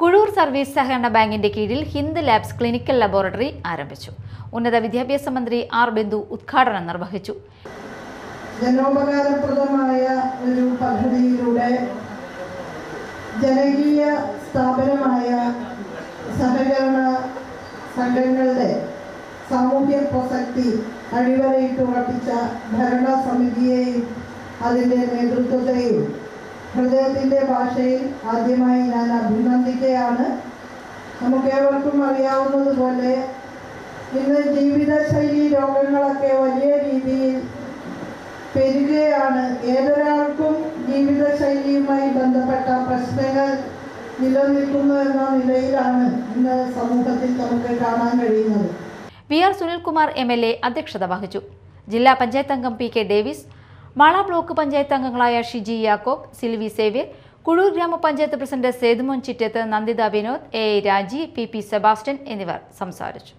Kuzhur service സഹകരണ ബാങ്കിന്റെ കീഴിൽ ഹിന്ദ് ലാബ്സ് ക്ലിനിക്കൽ ലബോറട്ടറി ആരംഭിച്ചു. ഉന്നത വിദ്യാഭ്യാസ മന്ത്രി ആർ ബിന്ദു ഉദ്ഘാടനം നിർവഹിച്ചു. ജനോപകാരപ്രദമായ ഒരു പദ്ധതിയിലൂടെ ജനകീയ സ്ഥാപനമായ സഹകരണ സംഘങ്ങളുടെ സാമൂഹ്യ പ്രസക്തി അടിവരയിട്ടുറപ്പിച്ച ഭരണസമിതിയെയും അതിന്റെ നേതൃത്വത്തെയും ഹൃദയത്തിന്റെ ഭാഷയിൽ ആദ്യമായി ഞാൻ അഭിനന്ദിക്കുകയാണ്. നമുക്കേവർക്കും അറിയാവുന്നതുപോലെ ഇന്ന് ജീവിതശൈലി രോഗങ്ങളൊക്കെ വലിയ രീതിയിൽ പെരുകയാണ്. ഏതൊരാൾക്കും ജീവിതശൈലിയുമായി ബന്ധപ്പെട്ട പ്രശ്നങ്ങൾ നിലനിൽക്കുന്നു എന്ന നിലയിലാണ് ഇന്ന് സമൂഹത്തിൽ നമുക്ക് കാണാൻ കഴിയുന്നത്. V R Sunilkumar M L A അധ്യക്ഷത വഹിച്ചു. ജില്ലാ പഞ്ചായത്ത് അംഗം P K Davis Mala block panchayat അംഗങ്ങളായ ഷിജി യാക്കോബ് സിൽവി സേവ്യർ കുഴൂർ ഗ്രാമപഞ്ചായത്ത് president Sethumon Chittath Nanditha Vinod A Raji P P Sebastian എന്നിവർ സംസാരിച്ചു.